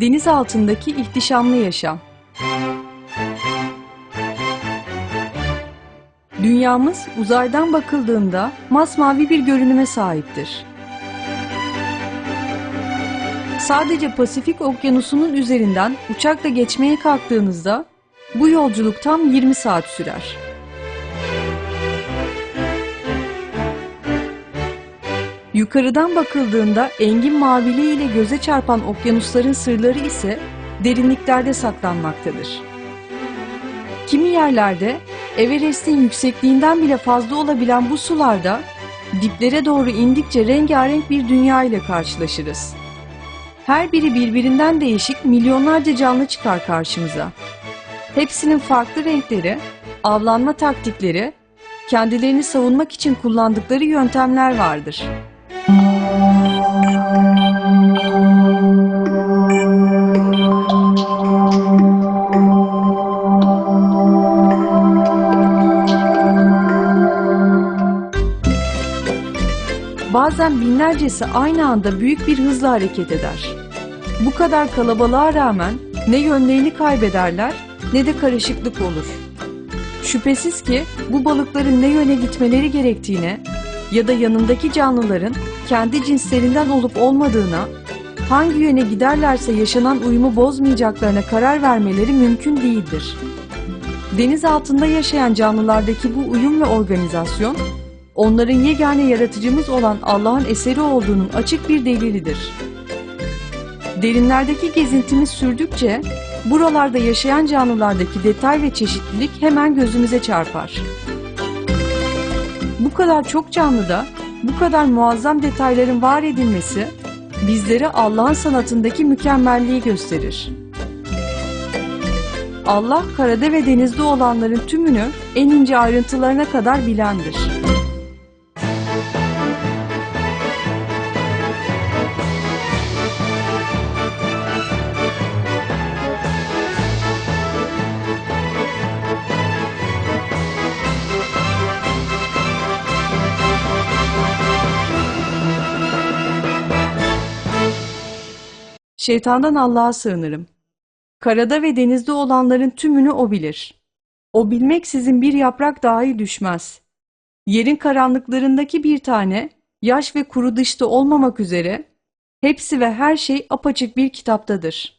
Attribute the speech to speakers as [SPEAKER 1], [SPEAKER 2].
[SPEAKER 1] Deniz altındaki ihtişamlı yaşam. Dünyamız uzaydan bakıldığında masmavi bir görünüme sahiptir. Sadece Pasifik Okyanusu'nun üzerinden uçakla geçmeye kalktığınızda bu yolculuk tam 20 saat sürer. Yukarıdan bakıldığında engin maviliği ile göze çarpan okyanusların sırları ise derinliklerde saklanmaktadır. Kimi yerlerde Everest'in yüksekliğinden bile fazla olabilen bu sularda diplere doğru indikçe rengarenk bir dünya ile karşılaşırız. Her biri birbirinden değişik milyonlarca canlı çıkar karşımıza. Hepsinin farklı renkleri, avlanma taktikleri, kendilerini savunmak için kullandıkları yöntemler vardır. Bazen binlercesi aynı anda büyük bir hızla hareket eder. Bu kadar kalabalığa rağmen ne yönlerini kaybederler ne de karışıklık olur. Şüphesiz ki bu balıkların ne yöne gitmeleri gerektiğine ya da yanındaki canlıların kendi cinslerinden olup olmadığına, hangi yöne giderlerse yaşanan uyumu bozmayacaklarına karar vermeleri mümkün değildir. Deniz altında yaşayan canlılardaki bu uyum ve organizasyon, onların yegane yaratıcımız olan Allah'ın eseri olduğunun açık bir delilidir. Derinlerdeki gezintimiz sürdükçe buralarda yaşayan canlılardaki detay ve çeşitlilik hemen gözümüze çarpar. Bu kadar çok canlıda bu kadar muazzam detayların var edilmesi bizlere Allah'ın sanatındaki mükemmelliği gösterir. Allah karada ve denizde olanların tümünü en ince ayrıntılarına kadar bilendir. Şeytandan Allah'a sığınırım. Karada ve denizde olanların tümünü o bilir. O bilmeksizin bir yaprak dahi düşmez. Yerin karanlıklarındaki bir tane, yaş ve kuru dışta olmamak üzere, hepsi ve her şey apaçık bir kitaptadır.